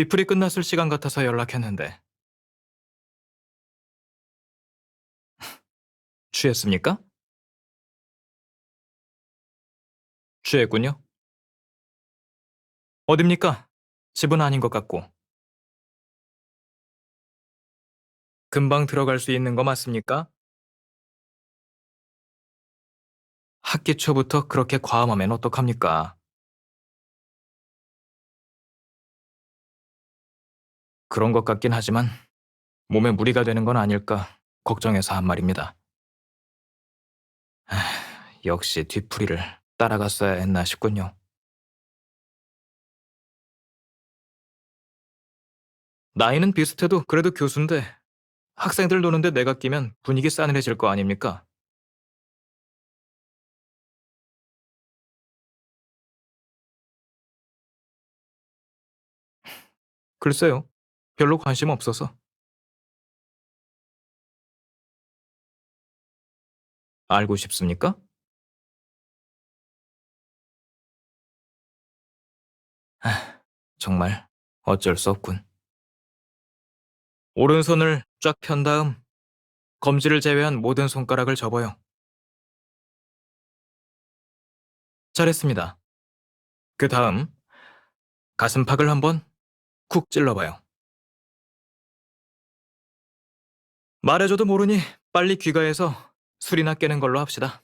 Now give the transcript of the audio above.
뒤풀이 끝났을 시간 같아서 연락했는데. 취했습니까? 취했군요. 어딥니까? 집은 아닌 것 같고. 금방 들어갈 수 있는 거 맞습니까? 학기 초부터 그렇게 과음하면 어떡합니까? 그런 것 같긴 하지만 몸에 무리가 되는 건 아닐까 걱정해서 한 말입니다. 하, 역시 뒤풀이를 따라갔어야 했나 싶군요. 나이는 비슷해도 그래도 교수인데 학생들 노는데 내가 끼면 분위기 싸늘해질 거 아닙니까? 글쎄요. 별로 관심 없어서. 알고 싶습니까? 하, 정말 어쩔 수 없군. 오른손을 쫙 편 다음 검지를 제외한 모든 손가락을 접어요. 잘했습니다. 그 다음 가슴팍을 한번 쿡 찔러봐요. 말해줘도 모르니 빨리 귀가해서 술이나 깨는 걸로 합시다.